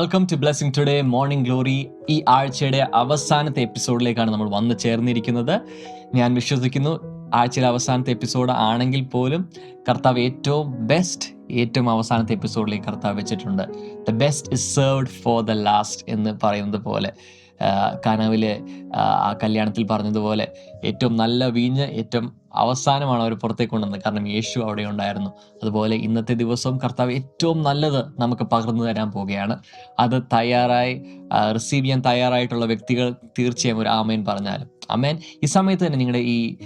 Welcome to blessing today morning glory ഈ ആഴ്ചയുടെ അവസാനത്തെ എപ്പിസോഡിലേക്കാണ് നമ്മൾ വന്നു ചേർന്നിരിക്കുന്നത്. ഞാൻ വിശ്വസിക്കുന്നു ആഴ്ചയിലെ അവസാനത്തെ എപ്പിസോഡ് ആണെങ്കിൽ പോലും കർത്താവ് ഏറ്റവും ബെസ്റ്റ് ഏറ്റവും അവസാനത്തെ എപ്പിസോഡിലേക്ക് കർത്താവ് വെച്ചിട്ടുണ്ട്. The best is served for the last എന്ന് പറയുന്നത് പോലെ. കനവിലെ ആ കല്യാണത്തിൽ പറഞ്ഞതുപോലെ ഏറ്റവും നല്ല വീഞ്ഞ് ഏറ്റവും അവസാനമാണ് അവർ പുറത്തേക്ക് കൊണ്ടുവന്നത്. കാരണം യേശു അവിടെ ഉണ്ടായിരുന്നു. അതുപോലെ ഇന്നത്തെ ദിവസവും കർത്താവ് ഏറ്റവും നല്ലത് നമുക്ക് പകർന്നു തരാൻ പോവുകയാണ്. അത് തയ്യാറായി റിസീവ് ചെയ്യാൻ തയ്യാറായിട്ടുള്ള വ്യക്തികൾ തീർച്ചയായും ഒരു ആമേൻ പറഞ്ഞാലും. അമേൻ ഈ സമയത്ത് തന്നെ നിങ്ങളുടെ ഈ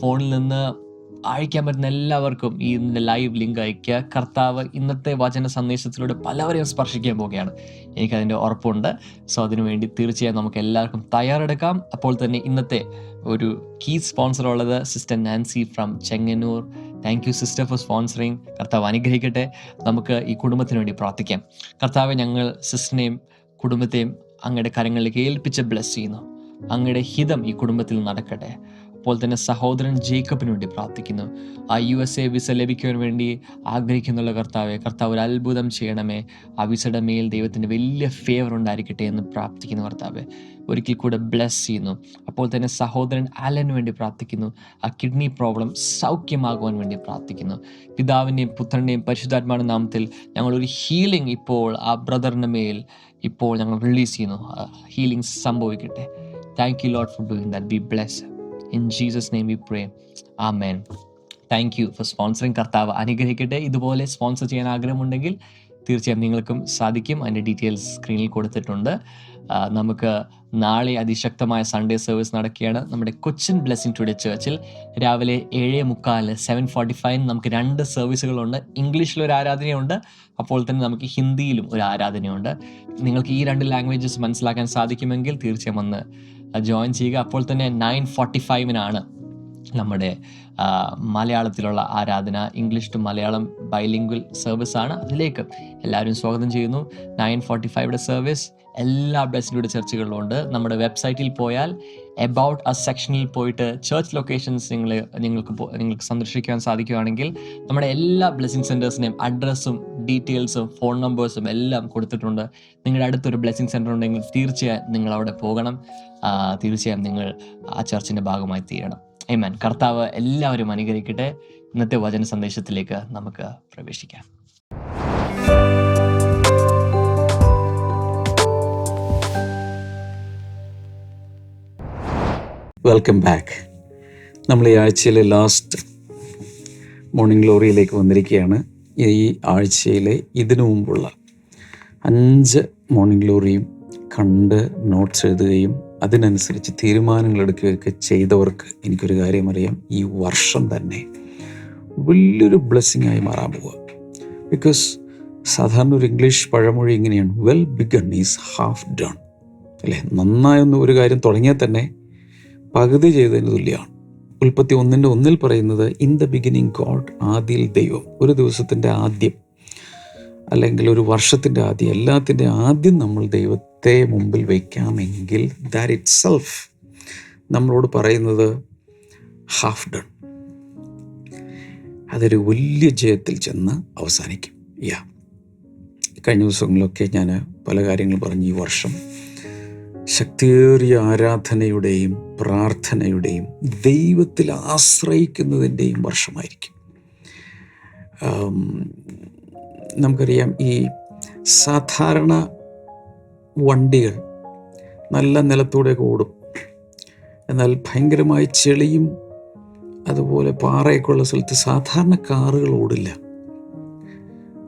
ഫോണിൽ നിന്ന് അയക്കാൻ പറ്റുന്ന എല്ലാവർക്കും ഈ ലൈവ് ലിങ്ക് അയക്കുക കർത്താവ് ഇന്നത്തെ വചന സന്ദേശത്തിലൂടെ പലവരെയും സ്പർശിക്കാൻ പോവുകയാണ്. എനിക്കതിന്റെ ഉറപ്പുണ്ട്. സോ അതിനു വേണ്ടി തീർച്ചയായും നമുക്ക് എല്ലാവർക്കും തയ്യാറെടുക്കാം. അപ്പോൾ തന്നെ ഇന്നത്തെ ഒരു കീ സ്പോൺസർ ഉള്ളത് sister Nancy from Chengannur thank you sister for sponsoring കർത്താവ് അനുഗ്രഹിക്കട്ടെ. നമുക്ക് ഈ കുടുംബത്തിന് വേണ്ടി പ്രാർത്ഥിക്കാം. കർത്താവ് ഞങ്ങൾ സിസ്റ്ററിനെയും കുടുംബത്തെയും അങ്ങയുടെ കരങ്ങളിലേക്ക് ഏൽപ്പിച്ച് ബ്ലെസ് ചെയ്യുന്നു. അങ്ങയുടെ ഹിതം ഈ കുടുംബത്തിൽ നടക്കട്ടെ. അപ്പോൾ തന്നെ സഹോദരൻ ജേക്കബിന് വേണ്ടി പ്രാർത്ഥിക്കുന്നു. ആ യു എസ് എ വിസ ലഭിക്കുവാൻ വേണ്ടി ആഗ്രഹിക്കുന്നുള്ള കർത്താവെ കർത്താവ് ഒരു അത്ഭുതം ചെയ്യണമേ. ആ വിസയുടെ മേൽ ദൈവത്തിന്റെ വലിയ ഫേവർ ഉണ്ടായിരിക്കട്ടെ എന്ന് പ്രാർത്ഥിക്കുന്നു കർത്താവെ. ഒരിക്കൽ കൂടെ ബ്ലെസ് ചെയ്യുന്നു. അപ്പോൾ തന്നെ സഹോദരൻ അലന് വേണ്ടി പ്രാർത്ഥിക്കുന്നു. ആ കിഡ്നി പ്രോബ്ലം സൗഖ്യമാകുവാൻ വേണ്ടി പ്രാർത്ഥിക്കുന്നു. പിതാവിന്റെയും പുത്രന്റെയും പരിശുദ്ധാത്മാവിന്റെ നാമത്തിൽ ഞങ്ങൾ ഒരു ഹീലിംഗ് ഇപ്പോൾ ആ ബ്രദറിന്റെ മേൽ ഇപ്പോൾ ഞങ്ങൾ റിലീസ് ചെയ്യുന്നു. ഹീലിംഗ് സംഭവിക്കട്ടെ. Thank you lot for doing that be bless in Jesus name we pray amen thank you for sponsoring കർത്താവ് അനുഗ്രഹിക്കട്ടെ. ഇതുപോലെ സ്പോൺസർ ചെയ്യാൻ ആഗ്രഹമുണ്ടെങ്കിൽ തീർച്ചയായും നിങ്ങൾക്കും സാധിക്കും. അതിന്റെ ഡീറ്റെയിൽസ് സ്ക്രീനിൽ കൊടുത്തിട്ടുണ്ട്. നമുക്ക് നാളെ അതിശക്തമായ സൺഡേ സർവീസ് നടക്കുകയാണ്. നമ്മുടെ കൊച്ചിൻ ബ്ലെസ്സിങ് ടുഡേ ചേർച്ചിൽ രാവിലെ ഏഴ് മുക്കാൽ സെവൻ ഫോർട്ടി ഫൈവിന് നമുക്ക് രണ്ട് സർവീസുകളുണ്ട് ഇംഗ്ലീഷിൽ ഒരു ആരാധനയുണ്ട്. അപ്പോൾ തന്നെ നമുക്ക് ഹിന്ദിയിലും ഒരു ആരാധനയുണ്ട്. നിങ്ങൾക്ക് ഈ രണ്ട് ലാംഗ്വേജസ് മനസ്സിലാക്കാൻ സാധിക്കുമെങ്കിൽ തീർച്ചയായും വന്ന് ജോയിൻ ചെയ്യുക. അപ്പോൾ തന്നെ നയൻ ഫോർട്ടി ഫൈവിനാണ് നമ്മുടെ മലയാളത്തിലുള്ള ആരാധന. English to Malayalam bilingual service ആണ് അതിലേക്ക്. എല്ലാവരും സ്വാഗതം ചെയ്യുന്നു. നയൻ ഫോർട്ടി ഫൈവയുടെ സർവീസ് എല്ലാ ബ്ലെസ്സിലൂടെ ചർച്ചകളിലുണ്ട്. നമ്മുടെ വെബ്സൈറ്റിൽ പോയാൽ എബൌട്ട് ആ സെക്ഷനിൽ പോയിട്ട് ചർച്ച് ലൊക്കേഷൻസ് നിങ്ങൾ നിങ്ങൾക്ക് നിങ്ങൾക്ക് സന്ദർശിക്കാൻ സാധിക്കുകയാണെങ്കിൽ നമ്മുടെ എല്ലാ ബ്ലെസ്സിങ് സെന്റേഴ്സിന്റെയും അഡ്രസ്സും ഡീറ്റെയിൽസും ഫോൺ നമ്പേഴ്സും എല്ലാം കൊടുത്തിട്ടുണ്ട്. നിങ്ങളുടെ അടുത്തൊരു ബ്ലെസ്സിങ് സെന്റർ ഉണ്ടെങ്കിൽ തീർച്ചയായും നിങ്ങൾ അവിടെ പോകണം. തീർച്ചയായും നിങ്ങൾ ആ ചർച്ചിന്റെ ഭാഗമായി തീരണം. ഏമാൻ കർത്താവ് എല്ലാവരും അനുകരിക്കട്ടെ ഇന്നത്തെ വചന സന്ദേശത്തിലേക്ക് നമുക്ക് പ്രവേശിക്കാം. വെൽക്കം ബാക്ക് നമ്മൾ ഈ ആഴ്ചയിലെ ലാസ്റ്റ് മോർണിംഗ് ഗ്ലോറിയിലേക്ക് വന്നിരിക്കുകയാണ്. ഈ ആഴ്ചയിലെ ഇതിനു മുമ്പുള്ള അഞ്ച് മോർണിംഗ് ഗ്ലോറിയും കണ്ട് നോട്ട്സ് എഴുതുകയും അതിനനുസരിച്ച് തീരുമാനങ്ങൾ എടുക്കുകയൊക്കെ ചെയ്തവർക്ക് എനിക്കൊരു കാര്യം അറിയാം. ഈ വർഷം തന്നെ വലിയൊരു ബ്ലെസ്സിങ് ആയി മാറാൻ പോവുക. ബിക്കോസ് സാധാരണ ഒരു ഇംഗ്ലീഷ് പഴമൊഴി ഇങ്ങനെയാണ് well begun is half done അല്ലേ? നന്നായൊന്ന് ഒരു കാര്യം തുടങ്ങിയാൽ തന്നെ പകുതി ചെയ്തതിന് തുല്യമാണ്. ഉൽപ്പത്തി ഒന്നിന്റെ ഒന്നിൽ പറയുന്നത് ഇൻ ദ ബിഗിനിങ് ഗോഡ് ആദ്യയിൽ ദൈവം. ഒരു ദിവസത്തിന്റെ ആദ്യം അല്ലെങ്കിൽ ഒരു വർഷത്തിന്റെ ആദ്യം എല്ലാത്തിന്റെ ആദ്യം നമ്മൾ ദൈവത്തെ മുമ്പിൽ വയ്ക്കാമെങ്കിൽ ദാറ്റ് ഇറ്റ് സെൽഫ് നമ്മളോട് പറയുന്നത് ഹാഫ് ഡൺ അതൊരു വലിയ ജയത്തിൽ ചെന്ന് അവസാനിക്കും. യാ കഴിഞ്ഞ ദിവസങ്ങളിലൊക്കെ ഞാൻ പല കാര്യങ്ങൾ പറഞ്ഞു ഈ വർഷം. ശക്തിയേറിയ ആരാധനയുടെയും പ്രാർത്ഥനയുടെയും ദൈവത്തിൽ ആശ്രയിക്കുന്നതിന്റെയും വർഷമായിരിക്കും. നമുക്കറിയാം ഈ സാധാരണ വണ്ടികൾ നല്ല നിലത്തൂടെ ഓടും. എന്നാൽ ഭയങ്കരമായി ചെളിയും അതുപോലെ പാറയൊക്കെ ഉള്ള സ്ഥലത്ത് സാധാരണ കാറുകൾ ഓടില്ല.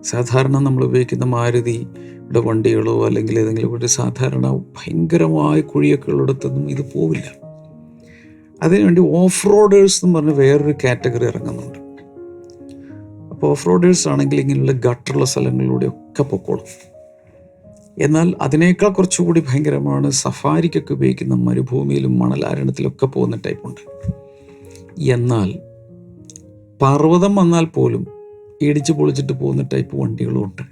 സാധാരണ നമ്മൾ ഉപയോഗിക്കുന്ന മാരുതിയുടെ വണ്ടികളോ അല്ലെങ്കിൽ ഏതെങ്കിലും ഒരു സാധാരണ ഭയങ്കരമായ കുഴിയൊക്കെ ഉള്ളിടത്തൊന്നും ഇത് പോവില്ല. അതിനുവേണ്ടി ഓഫ് റോഡേഴ്സ് എന്ന് പറഞ്ഞ വേറൊരു കാറ്റഗറി ഇറങ്ങുന്നുണ്ട്. അപ്പോൾ ഓഫ് റോഡേഴ്സ് ആണെങ്കിൽ ഇങ്ങനെയുള്ള ഗട്ടറുള്ള സ്ഥലങ്ങളിലൂടെ ഒക്കെ പൊക്കോളും. എന്നാൽ അതിനേക്കാൾ കുറച്ചുകൂടി ഭയങ്കരമാണ് സഫാരിക്കൊക്കെ ഉപയോഗിക്കുന്ന മരുഭൂമിയിലും മണലാരണത്തിലൊക്കെ പോകുന്ന ടൈപ്പുണ്ട് എന്നാൽ പർവതം വന്നാൽ പോലും ഇടിച്ച് പൊളിച്ചിട്ട് പോകുന്ന ടൈപ്പ് വണ്ടികളും ഉണ്ട്.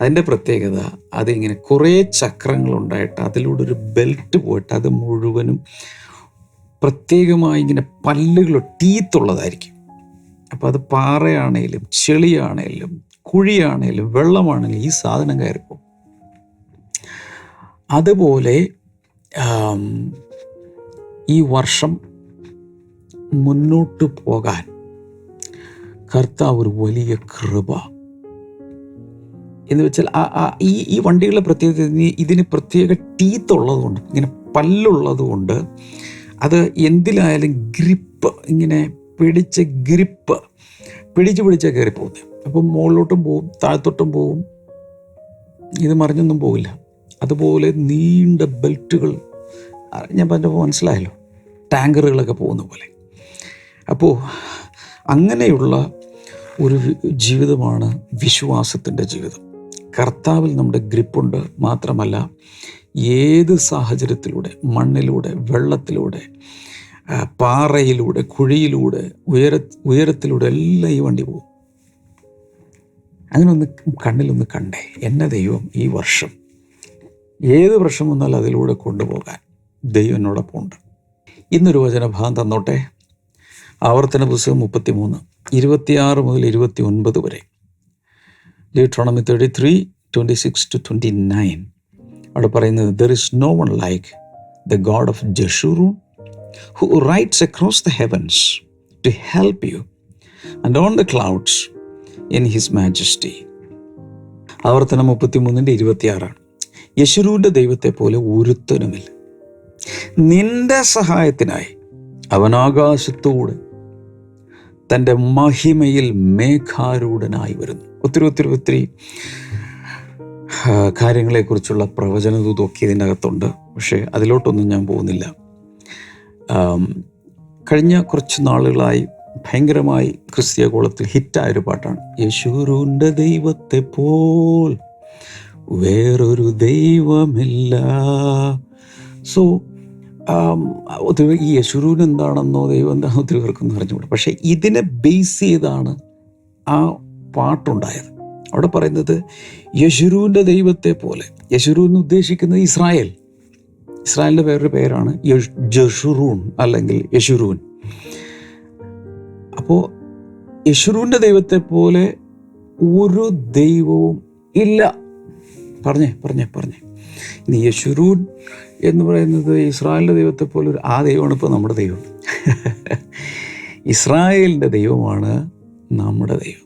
അതിന്റെ പ്രത്യേകത അതിങ്ങനെ കുറേ ചക്രങ്ങളുണ്ടായിട്ട് അതിലൂടെ ഒരു ബെൽറ്റ് പോയിട്ട് അത് മുഴുവനും പ്രത്യേകമായി ഇങ്ങനെ പല്ലുകൾ ടീത്തുള്ളതായിരിക്കും അപ്പോൾ അത് പാറയാണേലും ചെളിയാണേലും കുഴിയാണേലും വെള്ളമാണേലും ഈ സാധനം കയറിപ്പോകും അതുപോലെ ഈ വർഷം മുന്നോട്ട് പോകാൻ കർത്താവ് ഒരു വലിയ കൃപ എന്ന് വെച്ചാൽ ആ- ആ ഈ ഈ വണ്ടികളുടെ പ്രത്യേകത ഇതിന് പ്രത്യേക ടീത്ത് ഉള്ളതുകൊണ്ട് ഇങ്ങനെ പല്ലുള്ളത് കൊണ്ട് അത് എന്തിലായാലും ഗ്രിപ്പ് ഇങ്ങനെ പിടിച്ച് ഗ്രിപ്പ് പിടിച്ച് പിടിച്ചാൽ കയറി പോകുന്നത് അപ്പം മുകളിലോട്ടും പോവും താഴത്തോട്ടും പോവും. ഇത് മറിഞ്ഞൊന്നും പോവില്ല. അതുപോലെ നീണ്ട ബെൽറ്റുകൾ ഞാൻ പറഞ്ഞപ്പോൾ മനസ്സിലായല്ലോ ടാങ്കറുകളൊക്കെ പോകുന്ന പോലെ. അപ്പോൾ അങ്ങനെയുള്ള ഒരു ജീവിതമാണ് വിശ്വാസത്തിന്റെ ജീവിതം. കർത്താവിൽ നമ്മുടെ ഗ്രിപ്പുണ്ട് മാത്രമല്ല ഏത് സാഹചര്യത്തിലൂടെ മണ്ണിലൂടെ വെള്ളത്തിലൂടെ പാറയിലൂടെ കുഴിയിലൂടെ ഉയര ഉയരത്തിലൂടെ എല്ലാം ഈ വണ്ടി പോകും. അങ്ങനൊന്ന് കണ്ണിലൊന്ന് കണ്ടേ എന്നെ ദൈവം ഈ വർഷം ഏത് വർഷം വന്നാലും അതിലൂടെ കൊണ്ടുപോകാൻ ദൈവം എന്നോടൊപ്പം ഉണ്ട് ഇന്നൊരു വചനഭാഗം തന്നോട്ടെ. ആവർത്തന പുസ്തകം മുപ്പത്തി മൂന്ന് ഇരുപത്തിയാറ് മുതൽ ഇരുപത്തി ഒൻപത് വരെ. Deuteronomy thirty three twenty six to twenty nine അവിടെ പറയുന്നത് there is no one like the God of Jeshurun who rides across the heavens to help you and on the clouds in his majesty ആവർത്തനം മുപ്പത്തിമൂന്നിന്റെ ഇരുപത്തിയാറാണ്. യശുരൂന്റെ ദൈവത്തെ പോലെ ഒരുത്തനുമില്ല. നിന്റെ സഹായത്തിനായി അവൻ ആകാശത്തോട് തന്റെ മഹിമയിൽ മേഘാരൂഢനായി വരുന്നു. ഒത്തിരി ഒത്തിരി ഒത്തിരി കാര്യങ്ങളെക്കുറിച്ചുള്ള പ്രവചനദൂതൊക്കെ ഇതിന്റെ അകത്തുണ്ട് പക്ഷേ അതിലോട്ടൊന്നും ഞാൻ പോകുന്നില്ല. കഴിഞ്ഞ കുറച്ച് നാളുകളായി ഭയങ്കരമായി ക്രിസ്തീയ കോളത്തിൽ ഹിറ്റായൊരു പാട്ടാണ്. യശൂരുന്റെ ദൈവത്തെ പോൽ വേറൊരു ദൈവമില്ല. സോ ഒത്തിരി ഈ യശുരൂൻ എന്താണെന്നോ ദൈവം എന്താണെന്നോ ഒത്തിരി പേർക്കൊന്നും അറിഞ്ഞുകൂടാ. പക്ഷേ ഇതിനെ ബേസ് ചെയ്താണ് ആ പാട്ടുണ്ടായത്. അവിടെ പറയുന്നത് യശുരുവിന്റെ ദൈവത്തെ പോലെ. യശുരു എന്ന് ഉദ്ദേശിക്കുന്നത് ഇസ്രായേൽ. ഇസ്രായേലിന്റെ വേറൊരു പേരാണ് ജഷുറൂൺ അല്ലെങ്കിൽ യശുരൂൻ. അപ്പോൾ യശുരൂന്റെ ദൈവത്തെ പോലെ ഒരു ദൈവവും ഇല്ല. പറഞ്ഞേ പറഞ്ഞേ പറഞ്ഞേ. ഇനി യശുരൂൻ എന്ന് പറയുന്നത് ഇസ്രായേലിന്റെ ദൈവത്തെ പോലെ ഒരു ആ ദൈവമാണ് ഇപ്പോൾ നമ്മുടെ ദൈവം. ഇസ്രായേലിന്റെ ദൈവമാണ് നമ്മുടെ ദൈവം.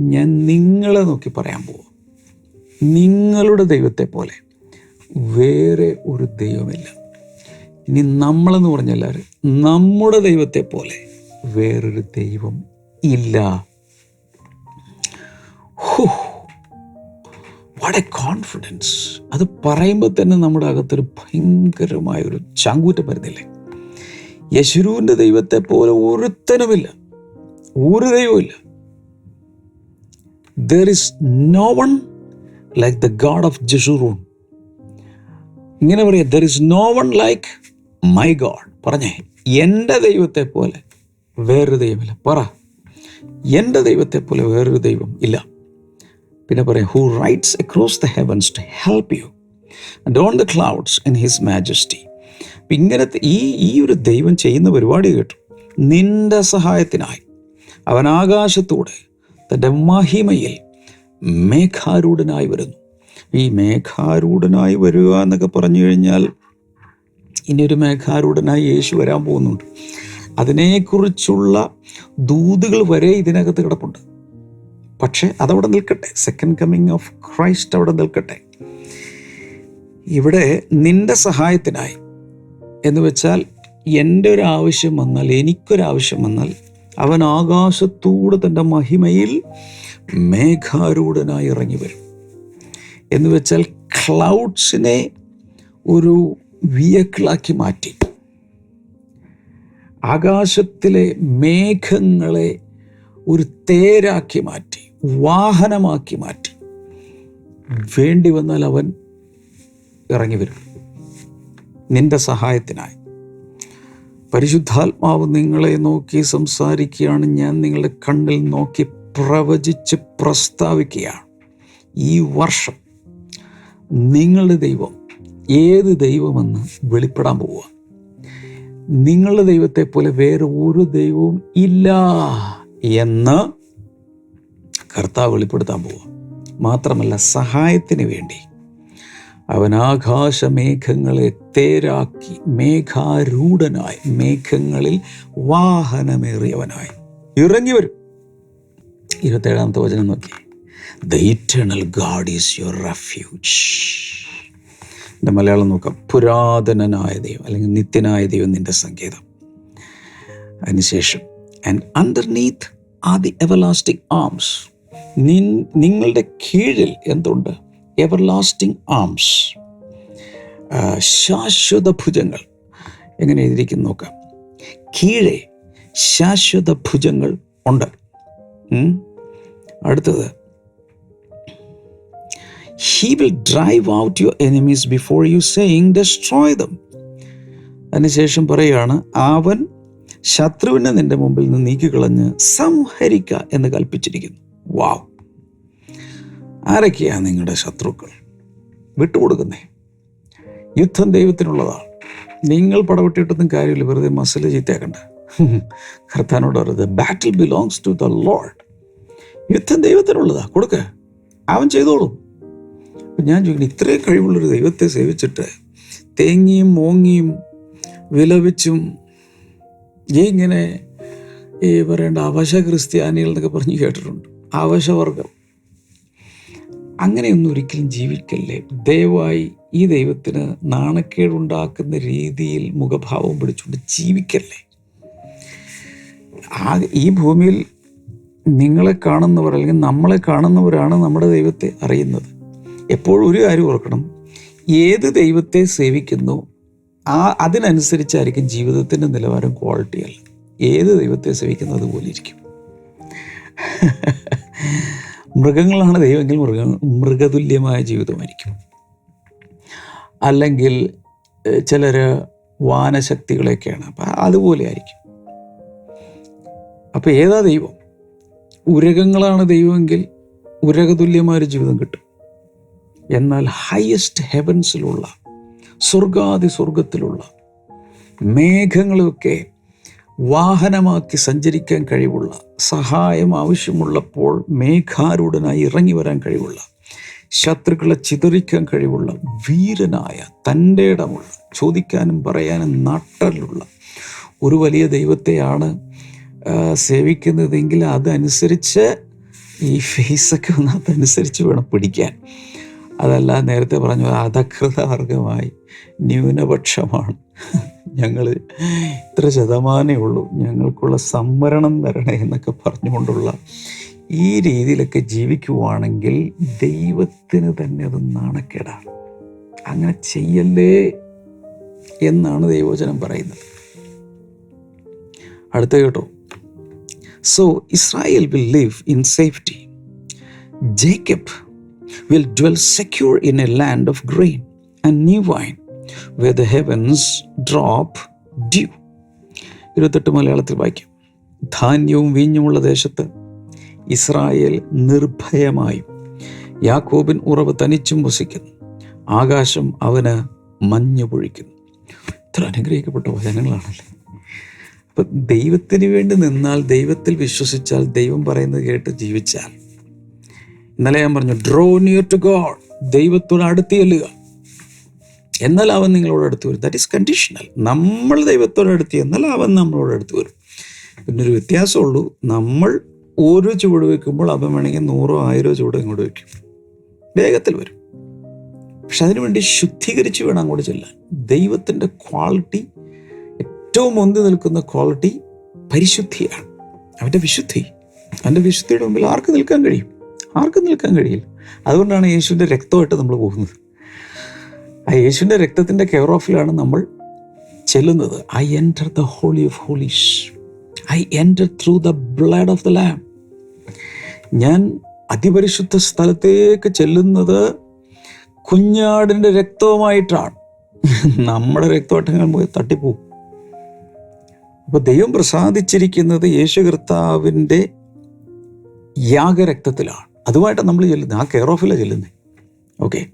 ഞാൻ നിങ്ങളെ നോക്കി പറയാൻ പോവാം. നിങ്ങളുടെ ദൈവത്തെ പോലെ വേറെ ഒരു ദൈവമില്ല. ഇനി നമ്മളെന്ന് പറഞ്ഞ നമ്മുടെ ദൈവത്തെ പോലെ വേറൊരു ദൈവം ഇല്ല. എ കോൺഫിഡൻസ് അത് പറയുമ്പോൾ തന്നെ നമ്മുടെ അകത്തൊരു ഭയങ്കരമായ ഒരു ചാങ്കൂറ്റം വരുന്നില്ലേ? യശുരുവിന്റെ ദൈവത്തെ പോലെ ഒരുത്തനുമില്ല. ഒരു ദൈവമില്ല there is no one like the God of Jeshurun ഇങ്ങനെ പറയാം there is no one like my God പറഞ്ഞേ എന്റെ ദൈവത്തെ പോലെ വേറൊരു ദൈവമില്ല. പറ എന്റെ ദൈവത്തെ പോലെ വേറൊരു ദൈവം ഇല്ല. പിന്നെ പറയാം who rides across the heavens to help you on the clouds in his majesty ഇങ്ങനത്തെ ഈ ഈ ഒരു ദൈവം ചെയ്യുന്ന പരിപാടി കേട്ടു. നിന്റെ സഹായത്തിനായി അവൻ ആകാശത്തൂടെ തന്റെ മഹിമയിൽ മേഘാരൂഢനായി വരുന്നു. ഈ മേഘാരൂഢനായി വരിക എന്നൊക്കെ പറഞ്ഞു കഴിഞ്ഞാൽ ഇനിയൊരു മേഘാരൂഢനായി യേശു വരാൻ പോകുന്നുണ്ട്. അതിനെക്കുറിച്ചുള്ള ദൂതുകൾ വരെ ഇതിനകത്ത് കിടപ്പുണ്ട്. പക്ഷേ അതവിടെ നിൽക്കട്ടെ. സെക്കൻഡ് കമ്മിങ് ഓഫ് ക്രൈസ്റ്റ് അവിടെ നിൽക്കട്ടെ. ഇവിടെ നിന്റെ സഹായത്തിനായി എന്ന് വെച്ചാൽ എന്റെ ഒരു ആവശ്യം വന്നാൽ എനിക്കൊരാവശ്യം വന്നാൽ അവൻ ആകാശത്തൂടെ തന്റെ മഹിമയിൽ മേഘാരൂഢനായി ഇറങ്ങി വരും. എന്ന് വെച്ചാൽ ക്ലൗഡ്സിനെ ഒരു വിയക്കിളാക്കി മാറ്റി. ആകാശത്തിലെ മേഘങ്ങളെ ഒരു തേരാക്കി മാറ്റി വാഹനമാക്കി മാറ്റി. വേണ്ടി വന്നാൽ അവൻ ഇറങ്ങി വരും. നിന്റെ സഹായത്തിനായി. പരിശുദ്ധാത്മാവ് നിങ്ങളെ നോക്കി സംസാരിക്കുകയാണ്. ഞാൻ നിങ്ങളുടെ കണ്ണിൽ നോക്കി പ്രവചിച്ച് പ്രസ്താവിക്കുകയാണ്. ഈ വർഷം നിങ്ങളുടെ ദൈവം ഏത് ദൈവമെന്ന് വെളിപ്പെടാൻ പോവുക. നിങ്ങളുടെ ദൈവത്തെ പോലെ വേറെ ഒരു ദൈവവും ഇല്ല എന്ന് കർത്താവ് വെളിപ്പെടുത്താൻ പോവുക. മാത്രമല്ല സഹായത്തിന് വേണ്ടി അവൻ ആകാശമേഘങ്ങളെ തേരാക്കി മേഘാരൂഢനായി മേഘങ്ങളിൽ വാഹനമേറിയവനായി. ഇറങ്ങി വരും. ഇരുപത്തേഴാമത്തെ വചനം നോക്കി. The eternal God is your refuge എന്റെ മലയാളം നോക്കാം. പുരാതനനായ ദൈവം അല്ലെങ്കിൽ നിത്യനായ ദൈവം നിന്റെ സങ്കേതം. അതിനുശേഷം and underneath are the everlasting arms നിങ്ങളുടെ കീഴിൽ എന്തുണ്ട്? എവർലാസ്റ്റിംഗ് ആംസ് ശാശ്വത ഭുജങ്ങൾ. എങ്ങനെ എഴുതിയിരിക്കുന്നു നോക്കാം. കീഴെ ശാശ്വത ഭുജങ്ങൾ ഉണ്ട്. അടുത്തത്. He will drive out your enemies before you saying destroy them അതിനുശേഷം പറയുകയാണ് അവൻ ശത്രുവിനെ നിന്റെ മുമ്പിൽ നിന്ന് നീക്കിക്കളഞ്ഞ് സംഹരിക്കുക എന്ന് കൽപ്പിച്ചിരിക്കുന്നു. വാവ് ആരൊക്കെയാണ് നിങ്ങളുടെ ശത്രുക്കൾ? വിട്ടുകൊടുക്കുന്നേ. യുദ്ധം ദൈവത്തിനുള്ളതാണ്. നിങ്ങൾ പടവെട്ടിയിട്ടൊന്നും കാര്യമില്ല. വെറുതെ മസിൽ ചീത്തയാക്കണ്ട. കർത്താനോട് പറയുന്നത് battle belongs to the Lord യുദ്ധം ദൈവത്തിനുള്ളതാണ് കൊടുക്ക. അവൻ ചെയ്തോളും. അപ്പം ഞാൻ ചോദിക്കുന്നു ഇത്രയും കഴിവുള്ളൊരു ദൈവത്തെ സേവിച്ചിട്ട് തേങ്ങിയും മോങ്ങിയും വിലപിച്ചും ഇങ്ങനെ ഈ പറയേണ്ട അവശ ക്രിസ്ത്യാനികൾ എന്നൊക്കെ പറഞ്ഞ് കേട്ടിട്ടുണ്ട്. അവശവർഗം അങ്ങനെയൊന്നും ഒരിക്കലും ജീവിക്കല്ലേ? ദയവായി ഈ ദൈവത്തിന് നാണക്കേടുണ്ടാക്കുന്ന രീതിയിൽ മുഖഭാവം പിടിച്ചുകൊണ്ട് ജീവിക്കല്ലേ? ആ ഈ ഭൂമിയിൽ നിങ്ങളെ കാണുന്നവർ അല്ലെങ്കിൽ നമ്മളെ കാണുന്നവരാണ് നമ്മുടെ ദൈവത്തെ അറിയുന്നത്. എപ്പോഴും ഒരു കാര്യം ഓർക്കണം. ഏത് ദൈവത്തെ സേവിക്കുന്നു ആ അതിനനുസരിച്ചായിരിക്കും ജീവിതത്തിന്റെ നിലവാരം ക്വാളിറ്റി അല്ല. ഏത് ദൈവത്തെ സേവിക്കുന്നത് അതുപോലെ ഇരിക്കും. മൃഗങ്ങളാണ് ദൈവമെങ്കിൽ മൃഗ മൃഗതുല്യമായ ജീവിതമായിരിക്കും. അല്ലെങ്കിൽ ചിലർ വാനശക്തികളൊക്കെയാണ് അപ്പം അതുപോലെ ആയിരിക്കും അപ്പം ഏതാ ദൈവം? ഉരകങ്ങളാണ് ദൈവമെങ്കിൽ ഉരകതുല്യമായൊരു ജീവിതം കിട്ടും. എന്നാൽ ഹയസ്റ്റ് ഹെവൻസിലുള്ള സ്വർഗാതി സ്വർഗത്തിലുള്ള മേഘങ്ങളൊക്കെ വാഹനമാക്കി സഞ്ചരിക്കാൻ കഴിവുള്ള സഹായം ആവശ്യമുള്ളപ്പോൾ മേഘാരൂഢനായി ഇറങ്ങി വരാൻ കഴിവുള്ള ശത്രുക്കളെ ചിതറിക്കാൻ കഴിവുള്ള വീരനായ തന്റെ ഇടമുള്ള ചോദിക്കാനും പറയാനും നട്ടലുള്ള ഒരു വലിയ ദൈവത്തെയാണ് സേവിക്കുന്നതെങ്കിൽ അതനുസരിച്ച് ഈ ഫേസൊക്കെ ഒന്ന് അതനുസരിച്ച് വേണം പിടിക്കാൻ. അതല്ല നേരത്തെ പറഞ്ഞു അധകൃത വർഗമായി ന്യൂനപക്ഷമാണ്. ഞങ്ങൾ ഇത്ര ശതമാനമേ ഉള്ളൂ. ഞങ്ങൾക്കുള്ള സംവരണം തരണേ എന്നൊക്കെ പറഞ്ഞുകൊണ്ടുള്ള ഈ രീതിയിലൊക്കെ ജീവിക്കുവാണെങ്കിൽ ദൈവത്തിന് തന്നെ അത് നാണക്കേടാണ് അങ്ങനെ ചെയ്യല്ലേ എന്നാണ് ദൈവവചനം പറയുന്നത്. അടുത്ത കേട്ടോ. So Israel will live in safety Jacob will dwell secure in a land of grain and new wine, where the heavens drop dew ഇരുപത്തെട്ട് മലയാളത്തിൽ വായിക്കും. ധാന്യവും വീഞ്ഞുമുള്ള ദേശത്ത് ഇസ്രായേൽ നിർഭയമായും. യാക്കോബിൻ ഉറവ് തനിച്ചും വസിക്കുന്നു. ആകാശം അവന് മഞ്ഞു പൊഴിക്കുന്നു. ഇത്ര അനുഗ്രഹിക്കപ്പെട്ട വചനങ്ങളാണല്ലേ? അപ്പൊ ദൈവത്തിന് വേണ്ടി നിന്നാൽ ദൈവത്തിൽ വിശ്വസിച്ചാൽ ദൈവം പറയുന്നത് കേട്ട് ജീവിച്ചാൽ. ഇന്നലെ ഞാൻ പറഞ്ഞു ഡ്രോ നിയർ ടു ഗോഡ് ദൈവത്തോട് അടുത്ത് ചെല്ലുക. എന്നാൽ അവൻ നിങ്ങളോട് അടുത്ത് വരും. ദാറ്റ് ഈസ് കണ്ടീഷണൽ നമ്മൾ ദൈവത്തോട് അടുത്ത് എന്നാൽ അവൻ നമ്മളോട് അടുത്ത് വരും. പിന്നെ ഒരു വ്യത്യാസമുള്ളൂ. നമ്മൾ ഓരോ ചുവട് വെക്കുമ്പോൾ അവൻ വേണമെങ്കിൽ നൂറോ ആയിരോ ചുവട് ഇങ്ങോട്ട് വയ്ക്കും വേഗത്തിൽ വരും. പക്ഷെ അതിനുവേണ്ടി ശുദ്ധീകരിച്ച് വേണം അങ്ങോട്ട് ചെല്ലാൻ. ദൈവത്തിന്റെ ക്വാളിറ്റി ഏറ്റവും മുന്തി നിൽക്കുന്ന ക്വാളിറ്റി പരിശുദ്ധിയാണ്. അവന്റെ വിശുദ്ധി. അവന്റെ വിശുദ്ധിയുടെ മുമ്പിൽ ആർക്ക് നിൽക്കാൻ കഴിയും? ആർക്കും നിൽക്കാൻ കഴിയില്ല. അതുകൊണ്ടാണ് യേശുവിന്റെ രക്തമായിട്ട് നമ്മൾ പോകുന്നത്. ആ യേശുവിന്റെ രക്തത്തിന്റെ കെയർ ഓഫിലാണ് നമ്മൾ ചെല്ലുന്നത്. I enter the holy of holies I enter through the blood of the lamb ഞാൻ അതിപരിശുദ്ധ സ്ഥലത്തേക്ക് ചെല്ലുന്നത് കുഞ്ഞാടിന്റെ രക്തവുമായിട്ടാണ്. നമ്മുടെ രക്തവട്ടങ്ങൾ പോയി തട്ടിപ്പോവും അപ്പോൾ ദൈവം പ്രസാദിച്ചിരിക്കുന്നത് യേശു കർത്താവിന്റെ യാഗരക്തത്തിലാണ്. അതുമായിട്ടാണ് നമ്മൾ ചെല്ലുന്നത്. ആ കെയർ ഓഫിലാണ് ചെല്ലുന്നത്. ഓക്കെ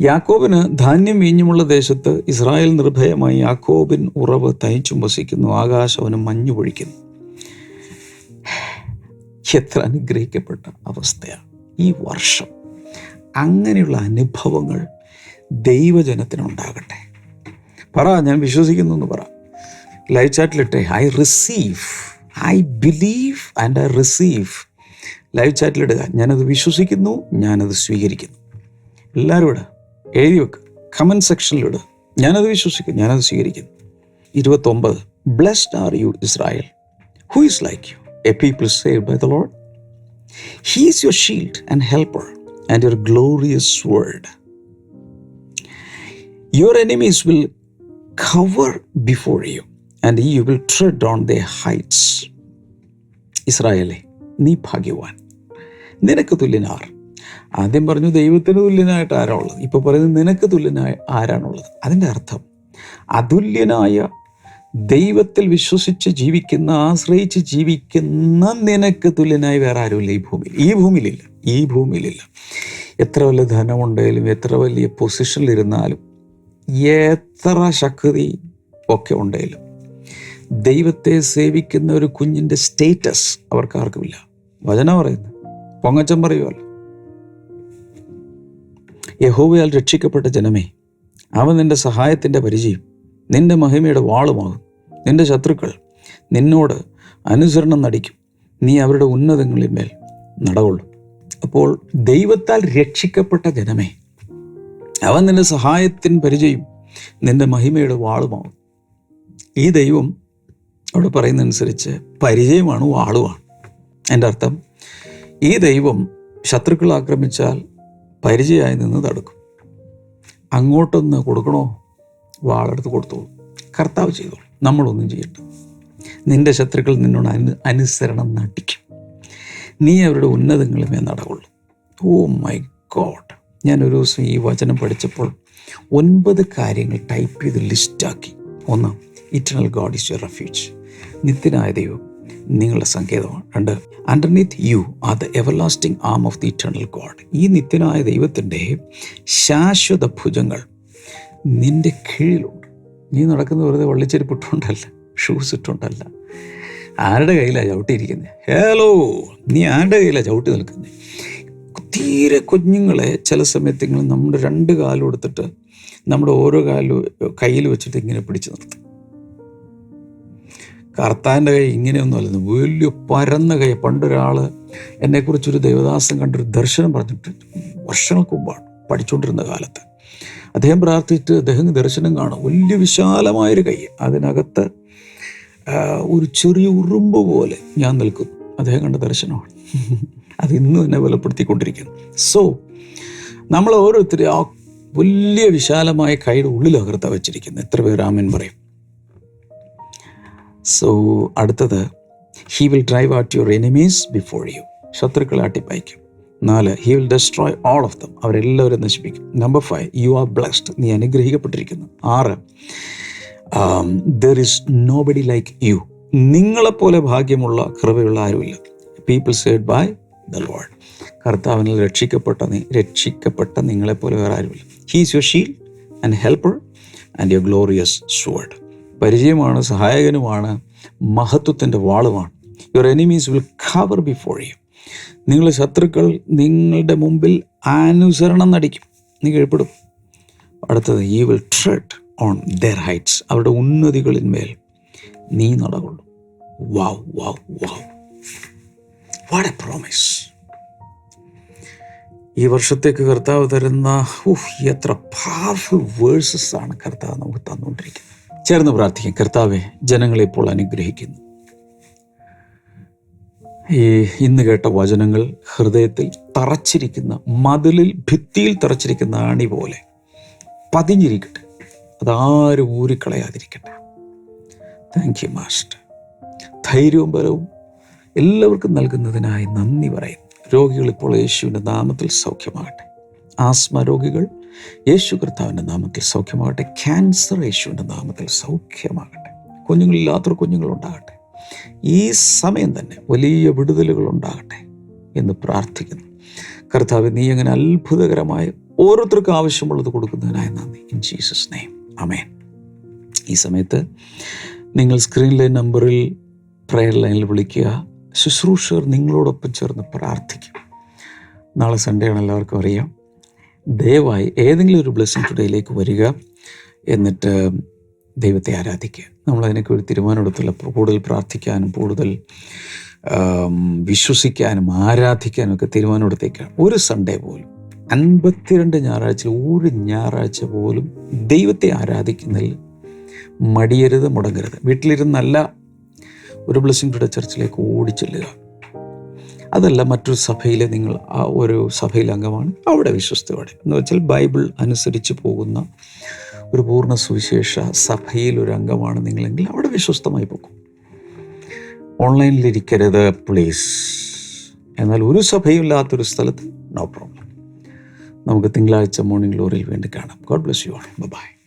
യാക്കോബിന് ധാന്യം വീഞ്ഞുമുള്ള ദേശത്ത് ഇസ്രായേൽ നിർഭയമായി യാക്കോബിൻ ഉറവ് തനിച്ചും വസിക്കുന്നു. ആകാശവന് മഞ്ഞു പൊഴിക്കുന്നു. എത്ര അനുഗ്രഹിക്കപ്പെട്ട അവസ്ഥയാണ് ഈ വർഷം. അങ്ങനെയുള്ള അനുഭവങ്ങൾ ദൈവജനത്തിനുണ്ടാകട്ടെ പറ ഞാൻ വിശ്വസിക്കുന്നു എന്ന് പറ. Live ചാറ്റിലിട്ടെ I receive I believe and I receive live ചാറ്റിലിടുക ഞാനത് വിശ്വസിക്കുന്നു ഞാനത് സ്വീകരിക്കുന്നു. എല്ലാവരും ഇടുക എഴുതി വെക്കുക കമന്റ് സെക്ഷനിലിടുക ഞാനത് വിശ്വസിക്കും ഞാനത് സ്വീകരിക്കുന്നു ഇരുപത്തൊമ്പത്. Blessed are you Israel who is like you a people save by the Lord he is your shield and helper and your glorious world your enemies will cover before you and you will tread on the heights ഇസ്രായേലെ നീ ഭാഗ്യവാൻ. നിനക്ക് തുല്യനാർ. ആദ്യം പറഞ്ഞു ദൈവത്തിന് തുല്യനായിട്ട് ആരാണ് ഉള്ളത്? ഇപ്പോൾ പറയുന്നത് നിനക്ക് തുല്യനായ ആരാണുള്ളത് അതിന്റെ അർത്ഥം അതുല്യനായ ദൈവത്തിൽ വിശ്വസിച്ച് ജീവിക്കുന്ന ആശ്രയിച്ച് ജീവിക്കുന്ന നിനക്ക് തുല്യനായി വേറെ ആരുമില്ല ഈ ഭൂമിയിൽ. ഈ ഭൂമിയിലില്ല. ഈ ഭൂമിയിലില്ല. എത്ര വലിയ ധനമുണ്ടെങ്കിലും എത്ര വലിയ പൊസിഷനിലിരുന്നാലും എത്ര ശക്തി ഒക്കെ ഉണ്ടെങ്കിലും ദൈവത്തെ സേവിക്കുന്ന ഒരു കുഞ്ഞിന്റെ സ്റ്റേറ്റസ് അവർക്ക് ആർക്കുമില്ല. വചന പറയുന്നത് പൊങ്ങച്ചം പറയുമല്ലോ യഹോവയാൽ രക്ഷിക്കപ്പെട്ട ജനമേ അവൻ നിന്റെ സഹായത്തിന്റെ പരിചയം നിന്റെ മഹിമയുടെ വാളുമാകും. നിന്റെ ശത്രുക്കൾ നിന്നോട് അനുസരണം നടിക്കും. നീ അവരുടെ ഉന്നതങ്ങളിന്മേൽ നടകൊള്ളും. അപ്പോൾ ദൈവത്താൽ രക്ഷിക്കപ്പെട്ട ജനമേ അവൻ നിന്റെ സഹായത്തിൻ പരിചയം നിന്റെ മഹിമയുടെ വാളുമാവും ഈ ദൈവം അവിടെ പറയുന്നതനുസരിച്ച് പരിചയമാണ് വാളുമാണ് എന്റെ അർത്ഥം ഈ ദൈവം ശത്രുക്കൾ ആക്രമിച്ചാൽ പരിചയമായി നിന്ന് തടുക്കും. അങ്ങോട്ടൊന്ന് കൊടുക്കണോ? വാളെടുത്ത് കൊടുത്തോളൂ. കർത്താവ് ചെയ്തോളൂ. നമ്മളൊന്നും ചെയ്യട്ടെ നിന്റെ ശത്രുക്കൾ നിന്നോട് അനു അനുസരണം നടിക്കും. നീ അവരുടെ ഉന്നതങ്ങളുമേ നടകൊള്ളൂ. Oh my God. ഞാൻ ഒരു ദിവസം ഈ വചനം പഠിച്ചപ്പോൾ ഒൻപത് കാര്യങ്ങൾ ടൈപ്പ് ചെയ്ത് ലിസ്റ്റാക്കി. ഒന്ന് eternal God is your refuge. നിത്യനായ ദൈവം നിങ്ങളുടെ സങ്കേതമാണ്. രണ്ട് underneath you are the everlasting arm of the eternal God ഈ നിത്യനായ ദൈവത്തിന്റെ ശാശ്വത ഭുജങ്ങൾ നിന്റെ കീഴിലുണ്ട്. നീ നടക്കുന്ന വെറുതെ വള്ളിച്ചെരിപ്പ് ഷൂസ് ഇട്ടുണ്ടല്ല ആരുടെ കയ്യിലാണ് ചവിട്ടിയിരിക്കുന്നത് ഹലോ നീ ആരുടെ കയ്യിലാണ് ചവിട്ടി നിൽക്കുന്നത് തീരെ കുഞ്ഞുങ്ങളെ ചില സമയത്ത് ഇങ്ങനെ നമ്മുടെ രണ്ട് കാലും എടുത്തിട്ട് നമ്മുടെ ഓരോ കാലും കയ്യിൽ വെച്ചിട്ട് ഇങ്ങനെ പിടിച്ചു നിർത്തും. കർത്താന്റെ കൈ ഇങ്ങനെയൊന്നുമല്ലെന്ന് വലിയ പരന്ന കൈ. പണ്ടൊരാൾ എന്നെക്കുറിച്ചൊരു ദേവദാസൻ കണ്ടൊരു ദർശനം പറഞ്ഞിട്ട് വർഷങ്ങൾക്ക് മുമ്പാണ് പഠിച്ചുകൊണ്ടിരുന്ന കാലത്ത്. അദ്ദേഹം പ്രാർത്ഥിച്ചിട്ട് അദ്ദേഹം ദർശനം കാണും. വലിയ വിശാലമായൊരു കൈ. അതിനകത്ത് ഒരു ചെറിയ ഉറുമ്പ് പോലെ ഞാൻ നിൽക്കുന്നു. അദ്ദേഹം കണ്ട ദർശനമാണ്. അത് ഇന്നും എന്നെ ബലപ്പെടുത്തിക്കൊണ്ടിരിക്കുന്നു. സോ നമ്മൾ ഓരോരുത്തരും ആ വലിയ വിശാലമായ കൈയുടെ ഉള്ളിൽ അകർത്ത വെച്ചിരിക്കുന്നത്. എത്ര പേർ രാമൻ പറയും? സോ അടുത്തത് he will drive out your enemies before you ശത്രുക്കളെ അട്ടിപ്പായിക്കും. നാല് he will destroy all of them അവരെല്ലാവരും നശിപ്പിക്കും. Number five you are blessed നീ അനുഗ്രഹിക്കപ്പെട്ടിരിക്കുന്നു. ആറ് there is nobody like you നിങ്ങളെപ്പോലെ ഭാഗ്യമുള്ള കൃപയുള്ള ആരുമില്ല. People saved by the Lord കർത്താവിനിൽ രക്ഷിക്കപ്പെട്ട നീ രക്ഷിക്കപ്പെട്ട നിങ്ങളെപ്പോലെ വേറെ ആരുമില്ല. He's your shield and helper and your glorious sword പരിചയമാണ് സഹായകനുമാണ് മഹത്വത്തിന്റെ വാളുമാണ്. Your enemies will cover before you നിങ്ങളുടെ ശത്രുക്കൾ നിങ്ങളുടെ മുമ്പിൽ അനുസരണം നടിക്കും. നീ കീഴ്പ്പെടും അടുത്തത് you will tread on their heights അവരുടെ ഉന്നതികളിന്മേൽ നീ നടകൊള്ളു. Wow wow wow what a promise ഈ വർഷത്തേക്ക് കർത്താവ് തരുന്ന എത്ര പവർഫുൾ വേഴ്സസ് ആണ് കർത്താവ് നമുക്ക് തന്നുകൊണ്ടിരിക്കുന്നത്. ചേർന്ന് പ്രാർത്ഥിക്കും. കർത്താവെ ജനങ്ങളെ ഇപ്പോൾ അനുഗ്രഹിക്കുന്നു. ഈ ഇന്ന് കേട്ട വചനങ്ങൾ ഹൃദയത്തിൽ തറച്ചിരിക്കുന്ന മതിലിൽ ഭിത്തിയിൽ തറച്ചിരിക്കുന്ന ആണി പോലെ പതിഞ്ഞിരിക്കട്ടെ. അതാരും ഊരിക്കളയാതിരിക്കട്ടെ. താങ്ക് യു മാസ്റ്റർ ധൈര്യവും ബലവും എല്ലാവർക്കും നൽകുന്നതിനായി നന്ദി പറയും രോഗികൾ ഇപ്പോൾ യേശുവിന്റെ നാമത്തിൽ സൗഖ്യമാകട്ടെ. ആസ്മ രോഗികൾ യേശു കർത്താവിന്റെ നാമത്തിൽ സൗഖ്യമാകട്ടെ. ക്യാൻസർ യേശുവിന്റെ നാമത്തിൽ സൗഖ്യമാകട്ടെ. കുഞ്ഞുങ്ങളില്ലാത്തൊരു കുഞ്ഞുങ്ങളുണ്ടാകട്ടെ ഈ സമയം തന്നെ വലിയ വിടുതലുകൾ ഉണ്ടാകട്ടെ എന്ന് പ്രാർത്ഥിക്കുന്നു. കർത്താവ് നീ അങ്ങനെ അത്ഭുതകരമായ ഓരോരുത്തർക്കും ആവശ്യമുള്ളത് കൊടുക്കുന്നതിനായി നന്ദി. ഇൻ ജീസസ് നെയ്മ് അമേൻ ഈ സമയത്ത് നിങ്ങൾ സ്ക്രീനിലെ നമ്പറിൽ പ്രയർ ലൈനിൽ വിളിക്കുക. ശുശ്രൂഷകർ നിങ്ങളോടൊപ്പം ചേർന്ന് പ്രാർത്ഥിക്കും. നാളെ സൺഡേ ആണ് എല്ലാവർക്കും അറിയാം. ദയവായി ഏതെങ്കിലും ഒരു ബ്ലെസ്സിങ് ടുഡേയിലേക്ക് വരിക എന്നിട്ട് ദൈവത്തെ ആരാധിക്കുക. നമ്മളതിനൊക്കെ ഒരു തീരുമാനമെടുത്തുള്ള കൂടുതൽ പ്രാർത്ഥിക്കാനും കൂടുതൽ വിശ്വസിക്കാനും ആരാധിക്കാനും ഒക്കെ തീരുമാനമെടുത്തേക്കാണ് ഒരു സൺഡേ പോലും അൻപത്തിരണ്ട് ഞായറാഴ്ച ഒരു ഞായറാഴ്ച പോലും ദൈവത്തെ ആരാധിക്കുന്നതിൽ മടിയരുത് മുടങ്ങരുത്. വീട്ടിലിരുന്നല്ല ഒരു ബ്ലെസ്സിംഗ് ടുഡേ ചർച്ചിലേക്ക് ഓടിച്ചെല്ലുക. അതല്ല മറ്റൊരു സഭയിലെ നിങ്ങൾ ആ ഒരു സഭയിലെ അംഗമാണ്. അവിടെ വിശ്വസ്തയോടെ. എന്ന് വെച്ചാൽ ബൈബിൾ അനുസരിച്ച് പോകുന്ന ഒരു പൂർണ സുവിശേഷ സഭയിൽ ഒരു അംഗമാണ് നിങ്ങളെങ്കിൽ അവിടെ വിശ്വസ്തമായി പോകും ഓൺലൈനിലിരിക്കരുത് പ്ലീസ്. എന്നാൽ ഒരു സഭയില്ലാത്തൊരു സ്ഥലത്ത് നോ പ്രോബ്ലം. നമുക്ക് തിങ്കളാഴ്ച മോർണിംഗ് ലോറിയിൽ വേണ്ടി കാണാം. God bless you all bye.